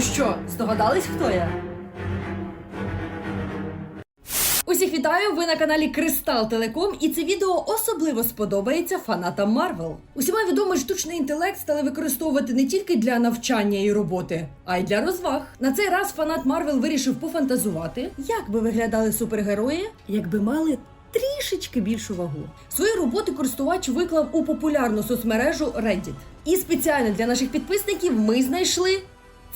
що, здогадались, хто я? Усіх вітаю! Ви на каналі Кристал Телеком, і це відео особливо сподобається фанатам Марвел. Усіма відомий штучний інтелект стали використовувати не тільки для навчання і роботи, а й для розваг. На цей раз фанат Марвел вирішив пофантазувати, як би виглядали супергерої, якби мали. Трішечки більшу вагу. Свої роботи користувач виклав у популярну соцмережу Reddit. І спеціально для наших підписників ми знайшли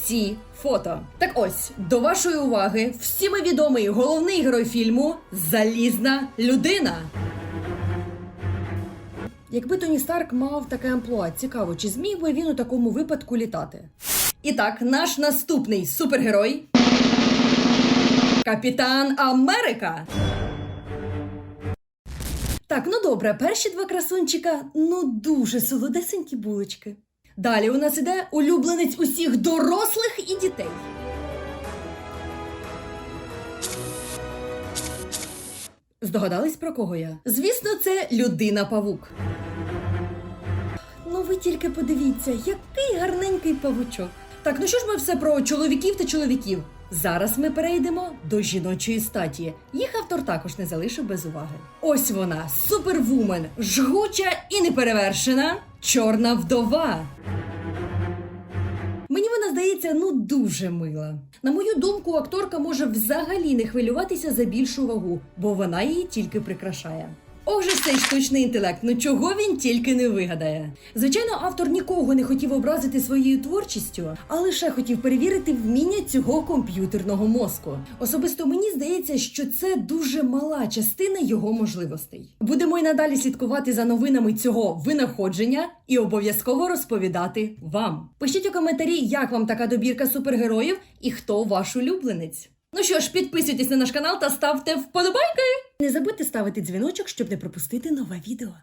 ці фото. Так ось до вашої уваги всіми відомий головний герой фільму Залізна людина. Якби Тоні Старк мав таке амплуа, цікаво, чи зміг би він у такому випадку літати? І так, наш наступний супергерой Капітан Америка. Так, ну добре, перші два красунчика, ну дуже солодесенькі булочки. Далі у нас іде улюбленець усіх дорослих і дітей. Здогадались про кого я? Звісно, це людина павук. Ну ви тільки подивіться, який гарненький павучок. Так, ну що ж ми все про чоловіків та чоловіків. Зараз ми перейдемо до жіночої статі. Їх автор також не залишив без уваги. Ось вона, супервумен, жгуча і неперевершена, чорна вдова. Мені вона здається ну дуже мила. На мою думку, акторка може взагалі не хвилюватися за більшу вагу, бо вона її тільки прикрашає. Ох же цей штучний інтелект, ну чого він тільки не вигадає. Звичайно, автор нікого не хотів образити своєю творчістю, а лише хотів перевірити вміння цього комп'ютерного мозку. Особисто мені здається, що це дуже мала частина його можливостей. Будемо й надалі слідкувати за новинами цього винаходження і обов'язково розповідати вам. Пишіть у коментарі, як вам така добірка супергероїв і хто ваш улюбленець. Ну що ж, підписуйтесь на наш канал та ставте вподобайки. Не забудьте ставити дзвіночок, щоб не пропустити нове відео.